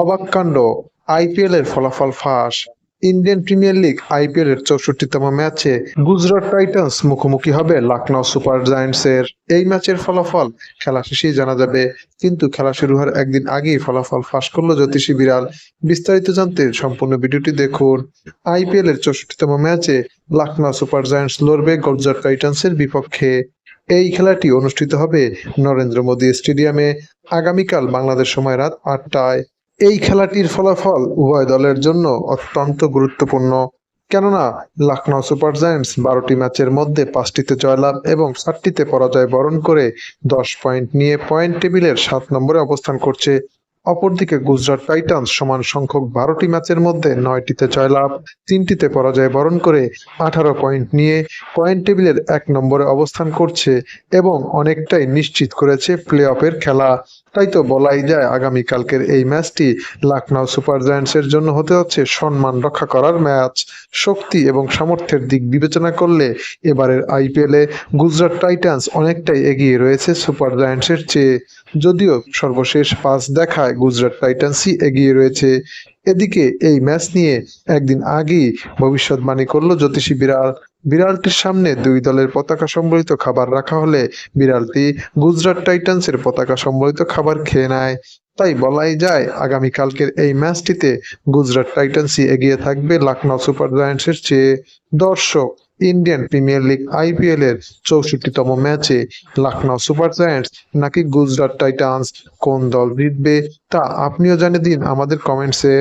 অবাক কাণ্ড, আইপিএল এর ফলাফল ফাঁস। ইন্ডিয়ান প্রিমিয়ার লিগ আইপিএল এর চৌষট্টিতম ম্যাচে গুজরাট টাইটান্স মুখোমুখি হবে লখনৌ সুপার জায়ান্টস এর এই ম্যাচের ফলাফল খেলা শেষেই জানা যাবে, কিন্তু খেলা শুরু হওয়ার একদিন আগেই ফলাফল ফাঁস করল জ্যোতিষী বিড়াল। বিস্তারিত জানতে সম্পূর্ণ ভিডিওটি দেখুন। আইপিএল এর চৌষট্টিতম ম্যাচে লখনৌ সুপার জায়ান্টস লড়বে গুজরাট টাইটান্স এর বিপক্ষে। এই খেলাটি অনুষ্ঠিত হবে নরেন্দ্র মোদী স্টেডিয়ামে। আগামীকাল বাংলাদেশ সময় রাত আটটায়। এই খেলাটির ফলাফল উভয় দলের জন্য অত্যন্ত গুরুত্বপূর্ণ। কেননা, লখনৌ সুপার জায়ান্টস বারোটি ম্যাচের মধ্যে পাঁচটিতে জয়লাভ এবং সাতটিতে পরাজয় বরণ করে দশ পয়েন্ট নিয়ে পয়েন্ট টেবিলের সাত নম্বরে অবস্থান করছে। অপরদিকে গুজরাট টাইটান্স সমান সংখ্যক বারোটি ম্যাচের মধ্যে নয়টিতে জয়লাভ তিনটিতে পরাজয় বরণ করে আঠারো পয়েন্ট নিয়ে পয়েন্ট টেবিলের এক নম্বরে অবস্থান করছে এবং অনেকটাই নিশ্চিত করেছে প্লে অফের খেলা। তাই তো বলাই যায় আগামীকালকের এই ম্যাচটি লখনৌ সুপার জায়ান্টসের জন্য হতে হচ্ছে সম্মান রক্ষা করার ম্যাচ। শক্তি এবং সামর্থ্যের দিক বিবেচনা করলে এবারের আইপিএলে গুজরাট টাইটান্স অনেকটাই এগিয়ে রয়েছে সুপার জায়ান্টসের চেয়ে। যদিও সর্বশেষ পাঁচ দেখায় গুজরাট টাইটান্সই এগিয়ে রয়েছে। এদিকে এই ম্যাচ নিয়ে একদিন আগেই ভবিষ্যৎবাণী করল জ্যোতিষী বিড়াল। বিড়ালটির সামনে দুই দলের পতাকা সম্বলিত খাবার রাখা হলে বিড়ালটি গুজরাট টাইটান্সের পতাকা সম্বলিত খাবার খেয়ে নেয়। তাই বলাই যায়, আগামীকালকের এই ম্যাচটিতে গুজরাট টাইটান্সই এগিয়ে থাকবে লখনৌ সুপার জায়ান্টসের চেয়ে। দর্শক ইন্ডিয়ান প্রিমিয়ার লিগ আইপিএল এর চৌষট্টিতম ম্যাচে লখনৌ সুপার জায়ান্টস নাকি গুজরাট টাইটান্স কোন দল জিতবে তা আপনিও জানিয়ে দিন আমাদের কমেন্টসে।